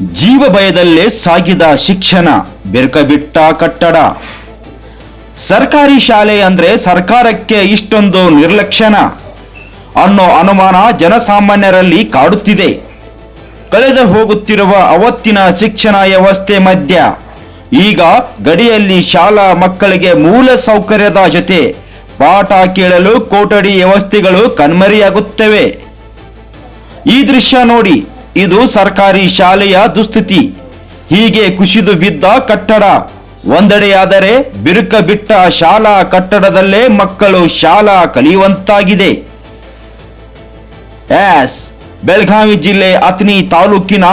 ಜೀವ ಭಯದಲ್ಲೇ ಸಾಗಿದ ಶಿಕ್ಷಣ, ಬಿರುಕಬಿಟ್ಟ ಕಟ್ಟಡ. ಸರ್ಕಾರಿ ಶಾಲೆ ಅಂದ್ರೆ ಸರ್ಕಾರಕ್ಕೆ ಇಷ್ಟೊಂದು ನಿರ್ಲಕ್ಷಣ. ಅನ್ನೋ ಅನುಮಾನ ಜನಸಾಮಾನ್ಯರಲ್ಲಿ ಕಾಡುತ್ತಿದೆ. ಕಳೆದು ಹೋಗುತ್ತಿರುವ ಅವತ್ತಿನ ಶಿಕ್ಷಣ ವ್ಯವಸ್ಥೆ ಮಧ್ಯ, ಈಗ ಗಡಿಯಲ್ಲಿ ಶಾಲಾ ಮಕ್ಕಳಿಗೆ ಮೂಲ ಸೌಕರ್ಯದ ಜೊತೆ ಪಾಠ ಕೇಳಲು ಕೊಠಡಿ ವ್ಯವಸ್ಥೆಗಳು ಕಣ್ಮರೆಯಾಗುತ್ತವೆ. ಈ ದೃಶ್ಯ ನೋಡಿ ಇದು ಸರ್ಕಾರಿ ಶಾಲೆಯ ದುಸ್ಥಿತಿ. ಹೀಗೆ ಕುಸಿದು ಬಿದ್ದ ಕಟ್ಟಡ. ಒಂದೆಡೆಯಾದರೆ ಬಿರುಕ ಬಿಟ್ಟ ಶಾಲಾ ಕಟ್ಟಡದಲ್ಲೇ ಮಕ್ಕಳು ಶಾಲಾ ಕಲಿಯುವಂತಾಗಿದೆ. ಎಸ್. ಬೆಳಗಾವಿ ಜಿಲ್ಲೆ ಅತ್ನಿ ತಾಲೂಕಿನ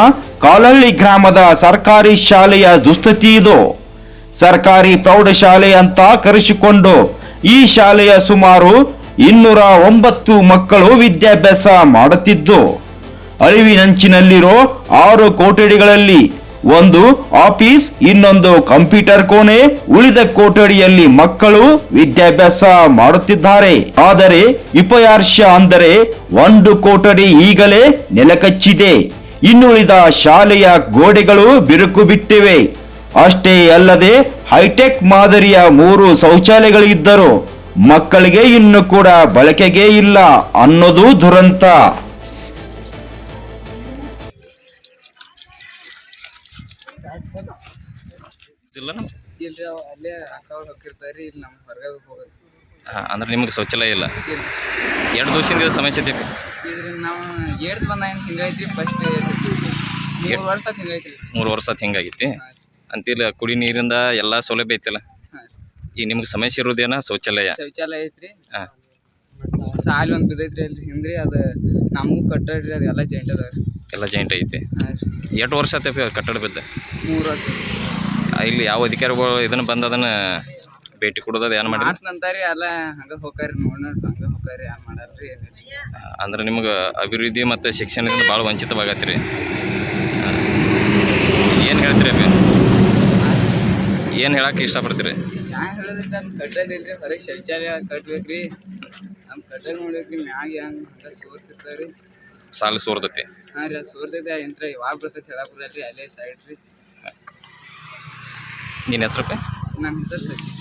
ಕಾಲಹಳ್ಳಿ ಗ್ರಾಮದ ಸರ್ಕಾರಿ ಶಾಲೆಯ ದುಸ್ಥಿತಿ ಇದು. ಸರ್ಕಾರಿ ಪ್ರೌಢಶಾಲೆ ಅಂತ ಕರೆಸಿಕೊಂಡು ಈ ಶಾಲೆಯ ಸುಮಾರು ಇನ್ನೂರ ಒಂಬತ್ತು ಮಕ್ಕಳು ವಿದ್ಯಾಭ್ಯಾಸ ಮಾಡುತ್ತಿದ್ದು. ಅಳಿವಿನಂಚಿನಲ್ಲಿರೋ ಆರು ಕೊಠಡಿಗಳಲ್ಲಿ ಒಂದು ಆಫೀಸ್, ಇನ್ನೊಂದು ಕಂಪ್ಯೂಟರ್ ಕೋಣೆ, ಉಳಿದ ಕೊಠಡಿಯಲ್ಲಿ ಮಕ್ಕಳು ವಿದ್ಯಾಭ್ಯಾಸ ಮಾಡುತ್ತಿದ್ದಾರೆ. ಆದರೆ ವಿಪಯಾರ್ಷ ಅಂದರೆ ಒಂದು ಕೊಠಡಿ ಈಗಲೇ ನೆಲಕಚ್ಚಿದೆ. ಇನ್ನುಳಿದ ಶಾಲೆಯ ಗೋಡೆಗಳು ಬಿರುಕು ಬಿಟ್ಟಿವೆ. ಅಷ್ಟೇ ಅಲ್ಲದೆ ಹೈಟೆಕ್ ಮಾದರಿಯ ಮೂರು ಶೌಚಾಲಯಗಳಿದ್ದರೂ ಮಕ್ಕಳಿಗೆ ಇನ್ನು ಕೂಡ ಬಳಕೆಗೆ ಇಲ್ಲ ಅನ್ನೋದು ದುರಂತ. ಇಲ್ಲ ಇಲ್ರಿ ಅಲ್ಲೇ ಅಕ್ಕ ಅವ್ರು ಹೋಗಿರ್ತಾರ್ರಿ ಇಲ್ಲಿ ನಮ್ಮ ಹೊರಗೆ ಹೋಗ್ಬೇಕು ಹಾಂ ಅಂದ್ರೆ ನಿಮ್ಗೆ ಶೌಚಾಲಯ ಇಲ್ಲ? ಎರಡು ದಿವಸದಿಂದ ಸಮಸ್ಯೆ ಐತಿ ಇದ್ರಿ ನಾವು ಏಳ್ದು ಬಂದ ಏನು ಹಿಂಗೈತ್ರಿ ಫಸ್ಟ್ ಮೂರು ವರ್ಷ ಆತ್ ಹಿಂಗೈತ್ರಿ. ಮೂರು ವರ್ಷ ಆತ್ ಹಿಂಗಾಗೈತಿ ಹಾಂ. ಅಂತಿಲ್ಲ ಕುಡಿ ನೀರಿಂದ ಎಲ್ಲ ಸೌಲಭ್ಯ ಐತಿಲ್ಲ? ಈಗ ನಿಮ್ಗೆ ಸಮಸ್ಯೆ ಇರೋದೇನ ಶೌಚಾಲಯ? ಶೌಚಾಲಯ ಐತ್ರಿ. ಹಾಂ. ಸಾಲಿ ಒಂದು ಬಿದ್ದೈತ್ರಿ ಅಲ್ರಿ ಹಿಂದ್ರಿ ಅದು ನಮಗೂ ಕಟ್ಟಡ್ರಿ ಅದೆಲ್ಲ ಎಲ್ಲ ಜಾಯಿಂಟ್ ಅದಾವ ಎಲ್ಲ ಜಾಯಿಂಟ್ ಐತೆ. ಎಂಟು ರೀ ಎಷ್ಟು ವರ್ಷ ಆತೈತಿ ಕಟ್ಟಡ ಬಿದ್ದ. ಮೂರು ವರ್ಷ. ಇಲ್ಲಿ ಯಾವ ಅಧಿಕಾರಿಗಳು ಇದನ್ನ ಬಂದ ಅದನ್ನ ಭೇಟಿ ಕೊಡೋದು ಏನು ಮಾಡಿ ನಂತಾರಿ ಎಲ್ಲ ಹಂಗೆ ಹೋಗ್ರಿ ನೋಡಿ ನೋಡಿ ಹಂಗೆ ಹೋಗ್ತಾರಿ ಏನು ಮಾಡಲ್ರಿ ಅಂದ್ರೆ ನಿಮ್ಗೆ ಅಭಿವೃದ್ಧಿ ಮತ್ತು ಶಿಕ್ಷಣದಿಂದ ಭಾಳ ವಂಚಿತವಾಗತ್ತೀರಿ. ಏನು ಹೇಳ್ತೀರಿ ಅಭಿ? ಏನು ಹೇಳಕ್ಕೆ ಇಷ್ಟಪಡ್ತೀರಿ? ನಾ ಹೇಳೋದ್ರಿ ನಮ್ಮ ಕಟ್ಟಡಿಲ್ರಿ ಹೊರಗೆ ಶೌಚಾಲಯ ರೀ ನಮ್ಮ ಕಟ್ಟಡ ನೋಡಿದ್ರಿ ಮ್ಯಾಗ ಹೆಂಗೆ ಹಂಗೆ ಸೋರ್ತಿರ್ತಾವ್ರಿ ಸಾಲು ಸೋರ್ತೈತಿ. ಹಾಂ ರೀ ಆ ಯಂತ್ರ ಯಾವಾಗ ಬರ್ತೈತೆ ಹೇಳಕ್ ಬರಲ್ರಿ ಅಲ್ಲೇ ಸೈಡ್ ರೀ. ನಿನ್ನ ಹೆಸರು ನನ್ನ ಹೆಸರು ಸಚಿನ್.